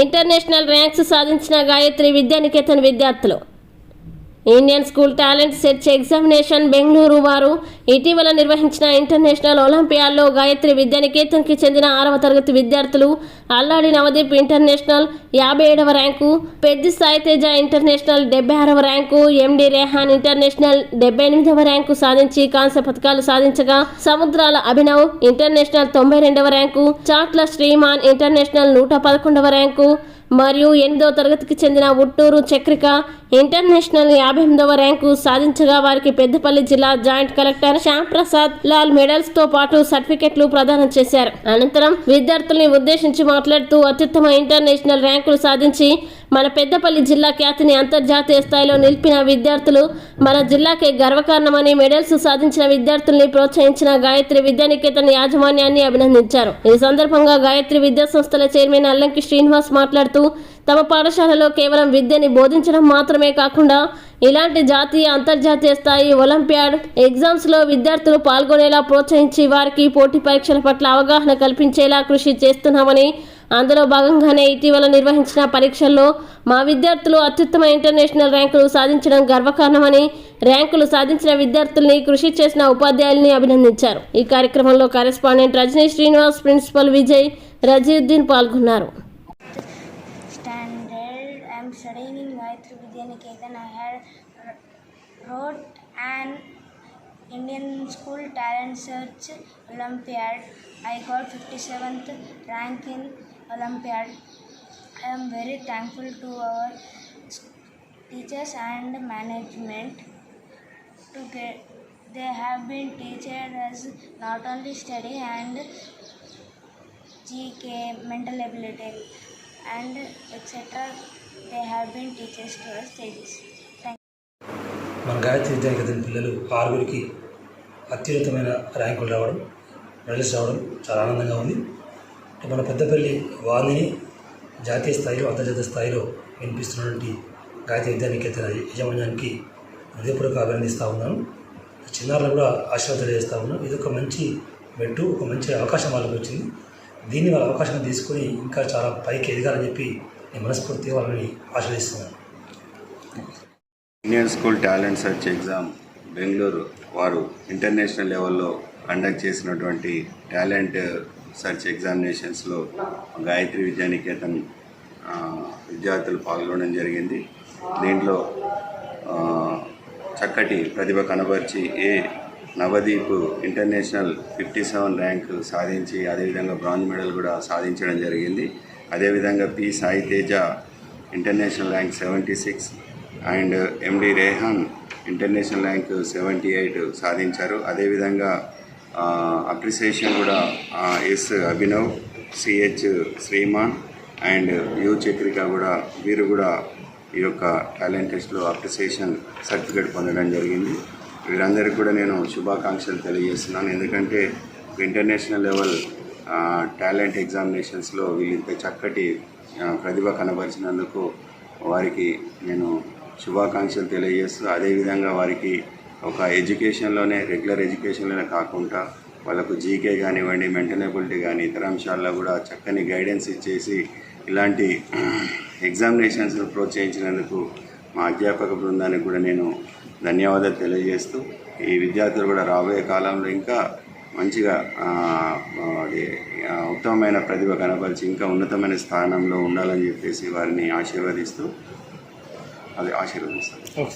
International ranks సాధించిన గాయత్రి విద్యానికేతన్ విద్యార్థులు. Indian School Talent Search Examination Bengaluru వారు ఇటీవల నిర్వహించిన ఇంటర్నేషనల్ ఒలింపియాడ్లో గాయత్రి విద్యానికేతన్కి చెందిన ఆరవ తరగతి విద్యార్థులు అల్లాడి నవదీప్ ఇంటర్నేషనల్ యాభై ఏడవ ర్యాంకు పెద్ది సాయితేజ ఇంటర్నేషనల్ డెబ్బై ఆరవ ర్యాంకు ఎండి రెహాన్ ఇంటర్నేషనల్ డెబ్బై ఎనిమిదవ ర్యాంకు సాధించి కాంస్య పథకాలు సాధించగా సముద్రాల అభినవ్ ఇంటర్నేషనల్ తొంభై రెండవ ర్యాంకు చాట్ల శ్రీమాన్ ఇంటర్నేషనల్ నూట పదకొండవ ర్యాంకు మరియు ఎనిమిదవ తరగతికి చెందిన ఉట్టూరు చక్రిక ఇంటర్నేషనల్ యాభై ఎనిమిదవ ర్యాంకు సాధించగా వారికి పెద్దపల్లి జిల్లా జాయింట్ కలెక్టర్ శ్యామ్ ప్రసాద్ లాల్ మెడల్స్తో పాటు సర్టిఫికెట్లు ప్రదానం చేశారు. అనంతరం విద్యార్థుల్ని ఉద్దేశించి మాట్లాడుతూ అత్యుత్తమ ఇంటర్నేషనల్ ర్యాంకులు సాధించి మన పెద్దపల్లి జిల్లా ఖ్యాతిని అంతర్జాతీయ స్థాయిలో నిలిపిన విద్యార్థులు మన జిల్లాకే గర్వకారణమని మెడల్స్ సాధించిన విద్యార్థుల్ని ప్రోత్సహించిన గాయత్రి విద్యానికేతన్ యాజమాన్యాన్ని అభినందించారు. ఈ సందర్భంగా గాయత్రి విద్యా సంస్థల చైర్మన్ అల్లంకి శ్రీనివాస్ మాట్లాడుతూ తమ పాఠశాలలో కేవలం విద్యని బోధించడం మాత్రమే కాకుండా ఇలాంటి జాతీయ అంతర్జాతీయ స్థాయి ఒలింపియాడ్ ఎగ్జామ్స్లో విద్యార్థులు పాల్గొనేలా ప్రోత్సహించి వారికి పోటీ పరీక్షల పట్ల అవగాహన కల్పించేలా కృషి చేస్తున్నామని అందులో భాగంగానే ఇటీవల నిర్వహించిన పరీక్షల్లో మా విద్యార్థులు అత్యుత్తమ ఇంటర్నేషనల్ ర్యాంకులు సాధించడం గర్వకారణమని ర్యాంకులు సాధించిన విద్యార్థుల్ని కృషి చేసిన ఉపాధ్యాయుల్ని అభినందించారు ఈ కార్యక్రమంలో కరెస్పాండెంట్ రజనీ శ్రీనివాస్ ప్రిన్సిపల్ విజయ్ రజీద్దీన్ పాల్గొన్నారు Indian School Talent Search Olympiad. I got 57th rank in Olympiad. I am very thankful to our teachers and management to get they have been teaching us not only study and GK, mental ability, and etc. They have been teachers to us stages. Thank మన గాయత్రి విద్యానికేతన్ పిల్లలు ఆరుగురికి అత్యున్నతమైన ర్యాంకులు రావడం medals రావడం చాలా ఆనందంగా ఉంది మన పెద్దపల్లి వాణిని జాతీయ స్థాయిలో అంతర్జాతీయ స్థాయిలో వినిపిస్తున్నటువంటి గాయత్రి విద్యానికేతన యజమాన్యానికి హృదయపూర్వక అభినందిస్తూ ఉన్నాను. చిన్నారులు కూడా ఆశీర్వాదం తెలియజేస్తూ ఉన్నాను. ఇది ఒక మంచి మెట్టు ఒక మంచి అవకాశం వాళ్ళకి వచ్చింది. దీన్ని వాళ్ళ అవకాశం తీసుకొని ఇంకా చాలా పైకి ఎదగాలని చెప్పి నేను మనస్ఫూర్తిగా వాళ్ళని ఆశ్రయిస్తున్నాను Indian school talent search exam Bengaluru వారు ఇంటర్నేషనల్ లెవెల్లో కండక్ట్ చేసినటువంటి టాలెంట్ సెర్చ్ ఎగ్జామినేషన్స్లో గాయత్రి విద్యానికేతన్ విద్యార్థులు పాల్గొనడం జరిగింది. దీంట్లో చక్కటి ప్రతిభ కనబర్చి A Navdeep international fifty seven rank సాధించి అదేవిధంగా బ్రాంజ్ మెడల్ కూడా సాధించడం జరిగింది. అదేవిధంగా P Sai Teja international rank seventy six and MD Rehan international rank seventy eight సాధించారు. అదేవిధంగా అప్రిసియేషన్ కూడా S Abhinav CH Sriman and U Chakrika కూడా వీరు కూడా ఈ యొక్క టాలెంట్ టెస్ట్లో అప్రిసియేషన్ సర్టిఫికేట్ పొందడం జరిగింది. వీరందరికీ కూడా నేను శుభాకాంక్షలు తెలియజేస్తున్నాను. ఎందుకంటే ఇంటర్నేషనల్ లెవెల్ టాలెంట్ ఎగ్జామినేషన్స్లో వీళ్ళు ఇంత చక్కటి ప్రతిభ కనబరిచినందుకు వారికి నేను శుభాకాంక్షలు తెలియజేస్తూ అదేవిధంగా వారికి ఒక ఎడ్యుకేషన్లోనే రెగ్యులర్ ఎడ్యుకేషన్లోనే కాకుండా వాళ్ళకు జీకే కానివ్వండి మెంటల్ కానీ ఇతర అంశాల్లో కూడా చక్కని గైడెన్స్ ఇచ్చేసి ఇలాంటి ఎగ్జామినేషన్స్ ప్రోత్సహించినందుకు మా అధ్యాపక బృందానికి కూడా నేను ధన్యవాదాలు తెలియజేస్తూ ఈ విద్యార్థులు కూడా రాబోయే కాలంలో ఇంకా మంచిగా అది, ఉత్తమమైన ప్రతిభ కనపరిచి ఇంకా ఉన్నతమైన స్థానంలో ఉండాలని చెప్పేసి వారిని ఆశీర్వదిస్తూ అది ఆశీర్వదిస్తాను.